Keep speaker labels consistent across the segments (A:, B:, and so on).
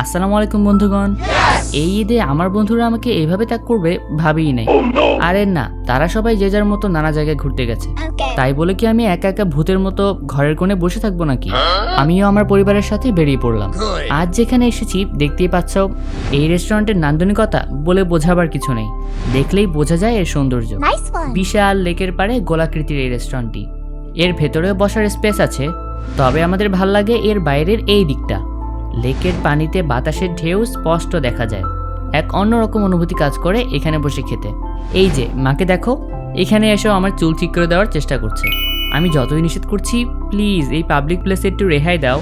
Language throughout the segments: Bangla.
A: আসসালামু আলাইকুম বন্ধুগণ। এই ঈদে আমার বন্ধুরা আমাকে এইভাবে ত্যাগ করবে ভাবিই নাই। আরে না তারা সবাই যে যার মতো নানা জায়গায় ঘুরতে গেছে। তাই বলে কি আমি একা একা ভূতের মতো ঘরের কোণে বসে থাকব নাকি? আমিও আমার পরিবারের সাথে বেরিয়ে পড়লাম। আজ যেখানে এসেছি দেখতেই পাচ্ছ এই রেস্টুরেন্টের নান্দনিকতা বলে বোঝাবার কিছু নেই। দেখলেই বোঝা যায় এর সৌন্দর্য। বিশাল লেকের পাড়ে গোলাকৃতির এই রেস্টুরেন্টটি। এর ভেতরেও বসার স্পেস আছে তবে আমাদের ভালো লাগে এর বাইরের এই দিকটা। লেকের পানিতে বাতাসের ঢেউ স্পষ্ট দেখা যায়। এক অন্যরকম অনুভূতি কাজ করে এখানে বসে খেতে। এই যে মাকে দেখো। এখানে এসেও আমার চুল ঠিক করে দেওয়ার চেষ্টা করছে। আমি যতই নিষেধ করছি প্লিজ এই পাবলিক প্লেসে একটু রেহাই দাও।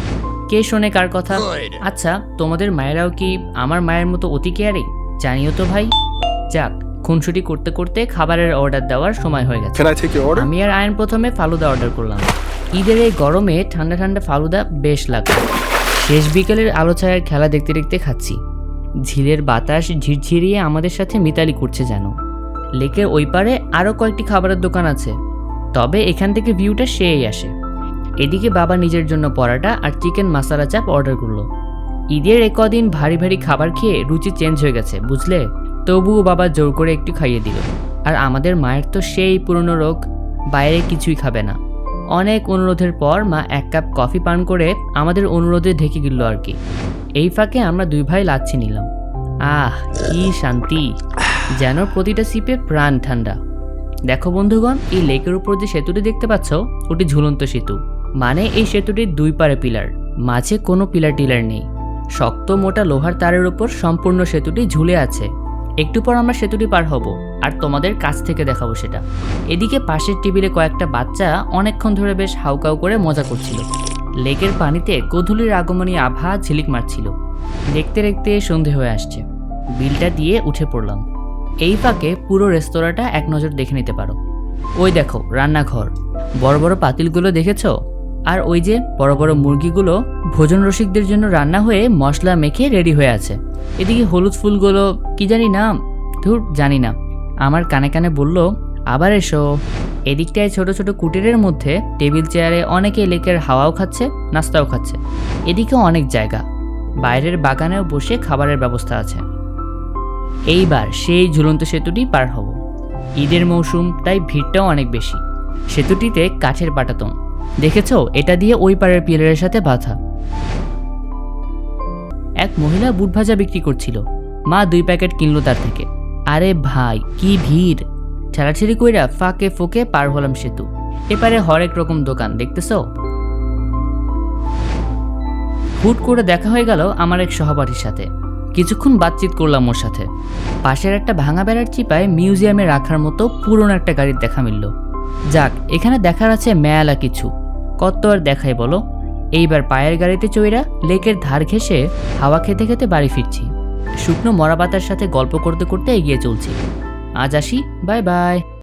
A: কে শোনে কার কথা? আচ্ছা তোমাদের মায়েরাও কি আমার মায়ের মতো অতি কেয়ারিং জানিও তো ভাই। যাক খুনসুটি করতে করতে খাবারের অর্ডার দেওয়ার সময় হয়ে গেছে? আমি আর আয়ন প্রথমে ফালুদা অর্ডার করলাম। ঈদের এই গরমে ঠান্ডা ঠান্ডা ফালুদা বেশ লাগে শেষ বিকেলের আলো ছায়ার খেলা দেখতে দেখতে খাচ্ছি। ঝিলের বাতাস ঝিরঝিরিয়ে আমাদের সাথে মিতালি করছে যেন। লেকের ওই পারে আরও কয়েকটি খাবারের দোকান আছে। তবে এখান থেকে ভিউটা সেই আসে। এদিকে বাবা নিজের জন্য পরাটা আর চিকেন মাসালা চাপ অর্ডার করল। ঈদের এ কদিন ভারী ভারী খাবার খেয়ে রুচি চেঞ্জ হয়ে গেছে, বুঝলে? তবুও বাবা জোর করে একটু খাইয়ে দিল। আর আমাদের মায়ের তো সেই পুরনো রোগ, বাইরে কিছুই খাবে না। অনেক অনুরোধের পর মা এক কাপ কফি পান করে আমাদের অনুরোধে ঢেকে গেল আর কি। এই ফাঁকে আমরা দুই ভাই লাচ্ছি নিলাম। আহ, কি শান্তি। যেন প্রতিটা সিপে প্রাণ ঠান্ডা। দেখো বন্ধুগণ, এই লেকের উপর যে সেতুটি দেখতে পাচ্ছ, ওটি ঝুলন্ত সেতু। মানে এই সেতুটির দুই পারে পিলার, মাঝে কোনো পিলার টিলার নেই। শক্ত মোটা লোহার তারের উপর সম্পূর্ণ সেতুটি ঝুলে আছে। একটু পর আমরা সেতুটি পার হব, আর তোমাদের কাছ থেকে দেখাবো সেটা। এদিকে পাশের টেবিলে কয়েকটা বাচ্চা অনেকক্ষণ ধরে বেশ হাউকাউ করে মজা করছিল। লেকের পানিতে গোধূলির আগমনী আভা ঝিলিক মারছিল। দেখতে দেখতে সন্ধে হয়ে আসছে। বিলটা দিয়ে উঠে পড়লাম। এই ফাঁকে পুরো রেস্তোরাঁটা এক নজর দেখে নিতে পারো। ওই দেখো, রান্নাঘর। বড় বড় পাতিলগুলো দেখেছ? আর ওই যে বড় বড় মুরগিগুলো ভোজন রসিকদের জন্য রান্না হয়ে মশলা মেখে রেডি হয়ে আছে। এদিকে হলুদ ফুলগুলো কি জানি না ধুর, জানি না। আমার কানে কানে বলল, আবার এসো। এদিকটায় ছোট ছোট কুটিরের মধ্যে টেবিল চেয়ারে অনেকে লেকের হাওয়াও খাচ্ছে, নাস্তাও খাচ্ছে। এদিকে অনেক জায়গা। বাইরের বাগানেও বসে খাবারের ব্যবস্থা আছে। এইবার সেই ঝুলন্ত সেতুটি পার হব। ঈদের মৌসুম, তাই ভিড়টাও অনেক বেশি। সেতুটিতে কাঠের পাটাতন দেখেছ? এটা দিয়ে ওই পারের পিলারের সাথে বাঁধা। এক মহিলা বুট ভাজা বিক্রি করছিল। মা দুই প্যাকেট কিনলো তার থেকে। আরে ভাই, কি ভিড়! ঠেলাঠেলি কইরা ফাঁকে ফোকে পার হলাম সেতু। এপারে হরেক রকম দোকান, দেখতেছো? হুট করে দেখা হয়ে গেল আমার এক সহপাঠীর সাথে। কিছুক্ষণ বাতচিত করলাম ওর সাথে। পাশের একটা ভাঙা বেড়ার চিপায় মিউজিয়ামে রাখার মতো পুরনো একটা গাড়ির দেখা মিলল। যাক, এখানে দেখার আছে মেয়ালা কিছু। কত আর দেখাই বলো? এইবার পায়ের গাড়িতে চইরা লেকের ধার ঘেসে হাওয়া খেতে খেতে বাড়ি ফিরছি। শুকনো মরা পাতার সাথে গল্প করতে করতে এগিয়ে চলছি। আজ আসি, বাই বাই।